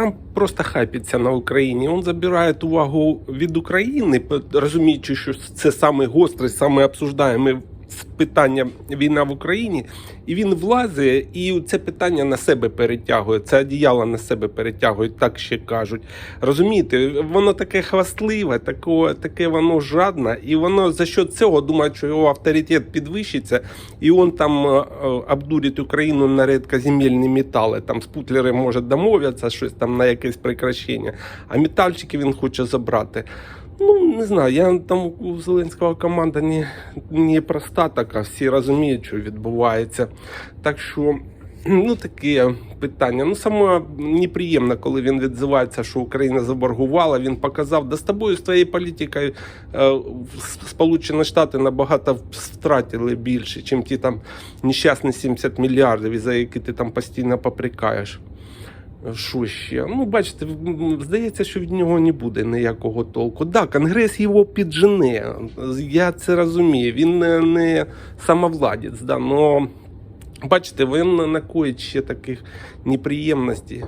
Там просто хайпиться на Україні. Він забирає увагу від України, розуміючи, що це саме гостре, саме обсуждаєме питання війна в Україні, і він влазить, і це питання на себе перетягує. Це одіяло на себе перетягують, так ще кажуть. Розумієте, воно таке хвастливе, таке, таке воно жадне, і воно за що цього думає, що його авторитет підвищиться, і він там е, е, обдурить Україну на рідкоземельні метали. Там з Путлером може домовитися, щось там на якесь прекращення, а метальчики він хоче забрати. Ну, не знаю, я там у Зеленського команда не, не проста така, всі розуміють, що відбувається. Так що, ну таке питання. Ну, саме неприємно, коли він відзивається, що Україна заборгувала. Він показав, да з тобою, з твоєю політикою, е, Сполучені Штати набагато втратили більше, ніж ті там нещасні 70 мільярдів, за які ти там постійно поприкаєш. Що ще? Ну, бачите, здається, що від нього не буде ніякого толку. Да, Конгрес його піджене. Я це розумію. Він не, не самовладець, да, но бачите, він накоїть ще таких неприємностей.